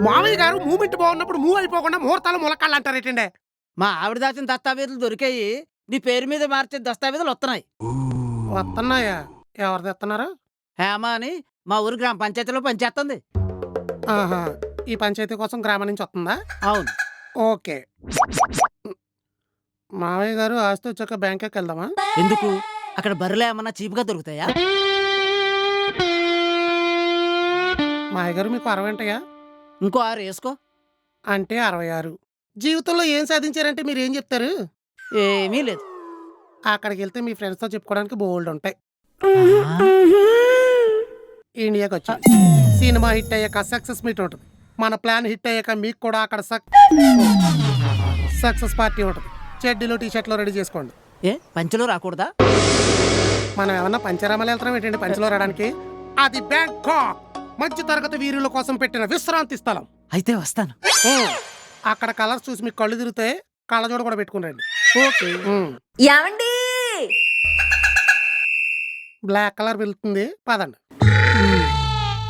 మామయ్య గారు మూమెంట్ బాగున్నప్పుడు మూవ్ అయిపోకుండా ముహూర్తాలు ములకాళ్ళు అంటారేటండి. మా ఆవిడ దాచిన దస్తావేజులు దొరికాయి. నీ పేరు మీద మార్చే దస్తావేజులు వస్తున్నాయి వస్తున్నాయా ఎవరు తెస్తున్నారు హేమ అని మా ఊరు గ్రామ పంచాయతీలో పనిచేస్తుంది ఆహా. ఈ పంచాయతీ కోసం గ్రామం నుంచి వస్తుందా అవును. ఓకే. మామయ్య గారు ఆస్తి వచ్చాక బ్యాంకాక్ వెళ్దామా? ఎందుకు? అక్కడ బర్రెలు ఏమన్నా చీపుగా దొరుకుతాయా? మామయ్య గారు మీకు అరవై ఉంటాయా ఇంకో ఆరు వేసుకో. అంటే అరవై ఆరు. జీవితంలో ఏం సాధించారంటే మీరు ఏం చెప్తారు? ఏమీ లేదు. అక్కడికి వెళ్తే మీ ఫ్రెండ్స్తో చెప్పుకోవడానికి బోల్డ్ ఉంటాయి ఇండియాకి వచ్చి సినిమా హిట్ అయ్యాక సక్సెస్ మీట్ ఉంటుంది. మన ప్లాన్ హిట్ అయ్యాక మీకు కూడా అక్కడ సక్సెస్ పార్టీ ఉంటుంది. చెడ్డీలు టీ షర్ట్లు రెడీ చేసుకోండి. ఏ? పంచలో రాకూడదా? మనం ఏమన్నా పంచరామాలు వెళ్తాం ఏంటండి? పంచలో రావడానికి? అది బ్యాంకాక్! మధ్య తరగతి వీరుల కోసం పెట్టిన విశ్రాంతి స్థలం. అయితే వస్తాను. అక్కడ కలర్స్ చూసి మీకు కళ్ళు తిరిగితే కళ్ళజోడు కూడా పెట్టుకుని రండి. ఓకే. ఏమండి? బ్లాక్ కలర్ వెళ్తుంది. పదండి.